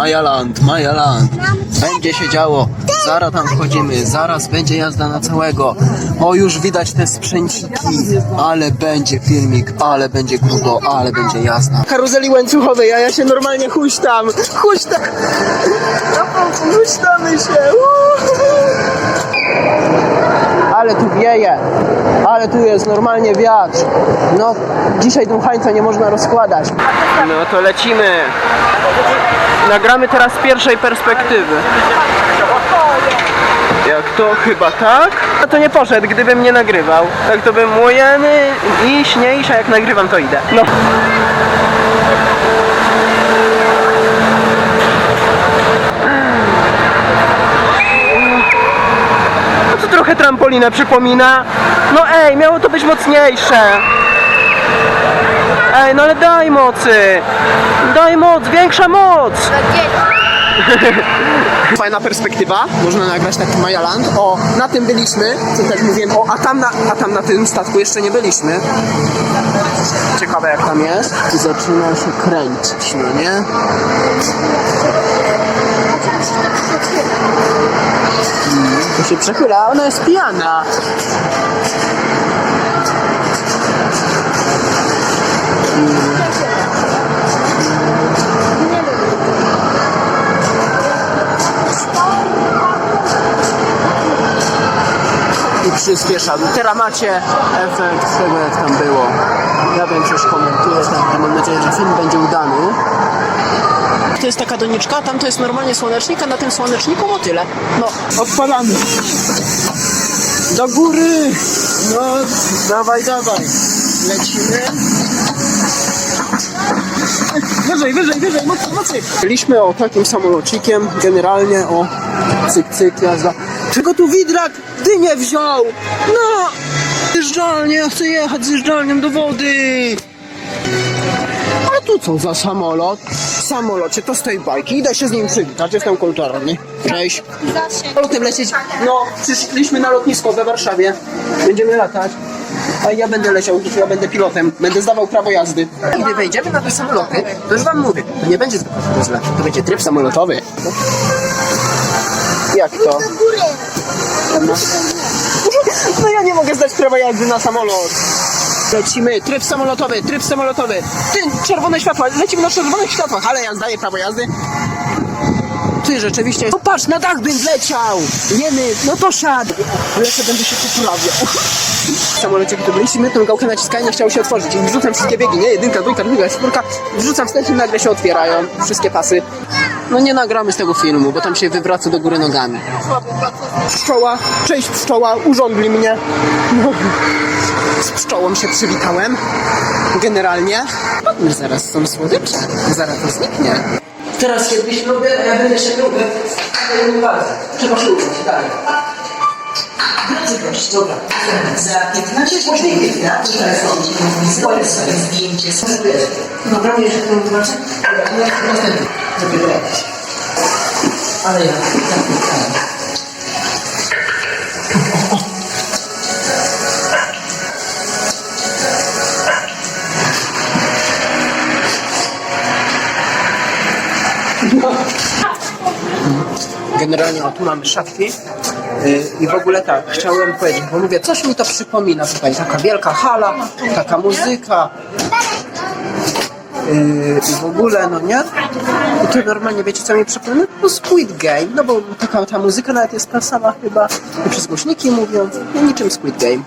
Majaland, Majaland. Będzie się działo. Zaraz tam wchodzimy, zaraz będzie jazda na całego. O, już widać te sprzęciki. Ale będzie filmik, ale będzie grubo, ale będzie jazda. Karuzeli łańcuchowej, a ja się normalnie huśtam. Huśtam. Huśtamy się. Ale tu wieje. Ale tu jest normalnie wiatr. No, dzisiaj dmuchańca nie można rozkładać. No to lecimy. Nagramy teraz z pierwszej perspektywy. Jak to chyba tak? No to nie poszedł, gdybym nie nagrywał. Tak to bym młojeny i śniejsza, jak nagrywam to idę. No. Trochę trampolina przypomina. No ej, miało to być mocniejsze. Ej, no ale daj mocy! Daj moc, większa moc! Fajna perspektywa, można nagrać taki Majaland. O, na tym byliśmy, co też mówiłem, o, a tam na, a tam na tym statku jeszcze nie byliśmy. Ciekawe jak tam jest. I zaczyna się kręcić, no nie? To się przechyla, ona jest pijana. I przyspiesza. Teraz macie efekt tego, jak tam było. Ja większość komentuję, tak, mam nadzieję, że film będzie udany. To jest taka doniczka, tam to jest normalnie słonecznik, a na tym słoneczniku motyle. No, odpalamy. Do góry! No, dawaj, dawaj. Lecimy. Wyżej, wyżej, wyżej, mocniej, mocniej. Byliśmy o takim samolocikiem, generalnie o cyk, cyk, jazda. Czego tu widrak dynię wziął? No! Zjeżdżalnie, ja chcę jechać zjeżdżalnią do wody. A tu co za samolot? W samolocie to stoi bajki, idę się z nim przywitać, jestem kulturalny. Cześć. Samolotem lecieć, no, przyszliśmy na lotnisko we Warszawie. Będziemy latać. A ja będę leciał, ja będę pilotem, będę zdawał prawo jazdy. Gdy wejdziemy na te samoloty, to już wam mówię, to nie będzie zwykła to będzie tryb samolotowy. Jak to? No ja nie mogę zdać prawa jazdy na samolot. Lecimy, tryb samolotowy, tryb samolotowy. Ty, czerwone światła, lecimy na czerwonych światłach, ale ja zdaję prawo jazdy. Ty, rzeczywiście. No patrz, na dach bym wleciał. Jemy, no to siadł. Lecę, będę się poprawiał. W samolocie, gdy byliśmy, tą gałkę naciskałem, nie chciało się otworzyć. I wrzucam wszystkie biegi, nie? Jedynka, dwójka, dwójka, czwórka. Wrzucam wstecz i nagle się otwierają wszystkie pasy. No nie nagramy z tego filmu, bo tam się wywraca do góry nogami. Pszczoła, cześć pszczoła, urządli mnie. No. Z pszczołą się przywitałem. Generalnie. No zaraz są słodycze. Zaraz to zniknie. Teraz się byś lubię, a ja będę się lubię. Ale nie bardzo. Trzeba uczyć, dalej. Bardzo proszę. Dobra. Za 15 godzin tutaj sobie zdjęcie. Dobra, wiesz, jak to zobaczę? No następny. Dopiero. Ale ja, tak tak. Generalnie o tu mamy szafki yy, i w ogóle tak, chciałem powiedzieć, bo mówię, coś mi to przypomina tutaj, taka wielka hala, taka muzyka yy, i w ogóle, no nie? I tu normalnie, wiecie co mi przypomina? No Squid Game, no bo taka ta muzyka nawet jest ta sama chyba i przez głośniki mówią, no niczym Squid Game.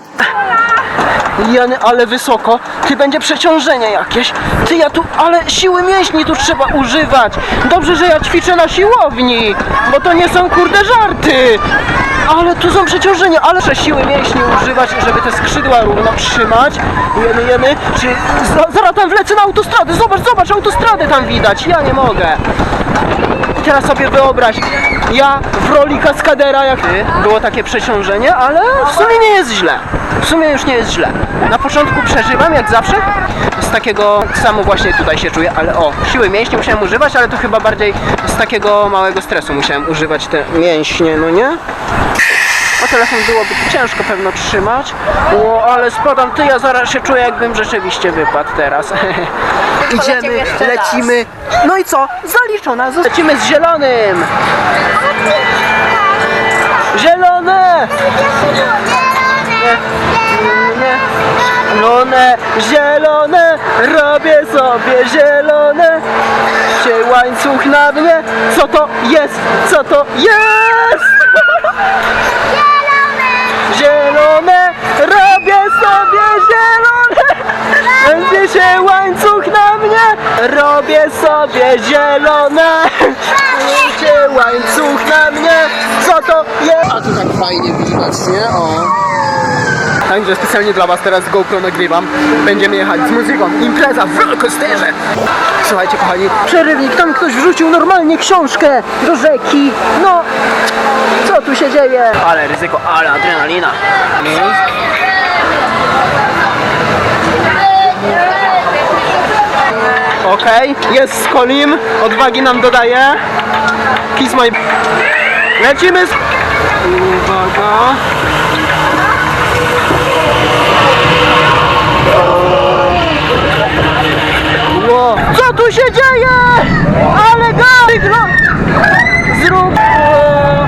Jany, ale wysoko. Ty będzie przeciążenie jakieś. Ty ja tu, ale siły mięśni tu trzeba używać. Dobrze, że ja ćwiczę na siłowni, bo to nie są kurde żarty. Ale tu są przeciążenia, ale muszę siły mięśni używać, żeby te skrzydła równo trzymać. Jeny, jeny. Czy za- zaraz tam wlecę na autostradę. Zobacz, zobacz, autostradę tam widać. Ja nie mogę. Teraz sobie wyobraź, ja w roli kaskadera, jak ty, było takie przeciążenie, ale w sumie nie jest źle. W sumie już nie jest źle. Na początku przeżywam, jak zawsze. Z takiego samo właśnie tutaj się czuję, ale o, siły mięśni musiałem używać, ale to chyba bardziej z takiego małego stresu musiałem używać te mięśnie, no nie? Bo telefon byłoby ciężko pewno trzymać. O, ale spadam ty, ja zaraz się czuję jakbym rzeczywiście wypadł teraz. Idziemy, lecimy. No i co? Zaliczona, lecimy z zielonym. Zielone! Nie. Zielone, zielone, robię sobie zielone. Się łańcuch na mnie. Co to jest? Co to jest? Będzie się łańcuch na mnie. Robię sobie zielone. Będzie łańcuch na mnie. Co to jest? A tu tak fajnie widać, nie? O. Także specjalnie dla Was teraz GoPro nagrywam. Będziemy jechać z muzyką. Impreza w rollercoasterze. Słuchajcie kochani, przerywnik, tam ktoś wrzucił normalnie książkę do rzeki. No, co tu się dzieje? Ale ryzyko, ale adrenalina. Okej, jest Skolim, odwagi nam dodaje. Kiss my... Lecimy z... Uwaga. Ło. Co tu się dzieje? Ale gary! Zrób... O.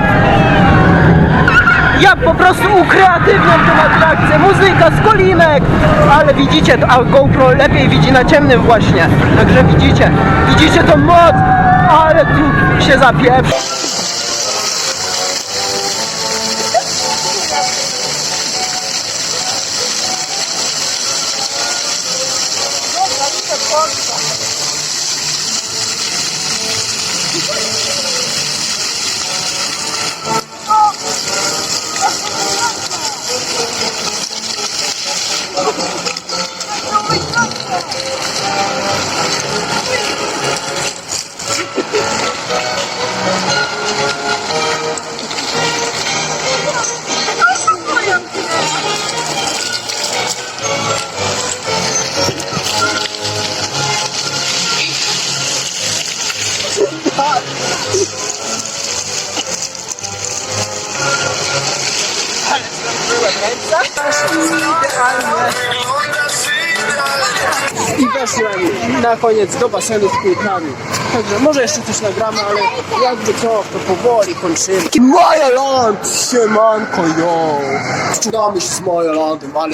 Ja po prostu ukreatywniam tę atrakcję. Muzyka, skolimek. Ale widzicie, a GoPro lepiej widzi na ciemnym właśnie. Także widzicie, widzicie tą moc. Ale tu się zapieprz. I Weszłem na koniec do basenu z kulkami. Także może jeszcze coś nagramy, ale jakby co, to powoli kończymy. Moja land! Siemanko, yo! Wczoramy się z Moja landem, ale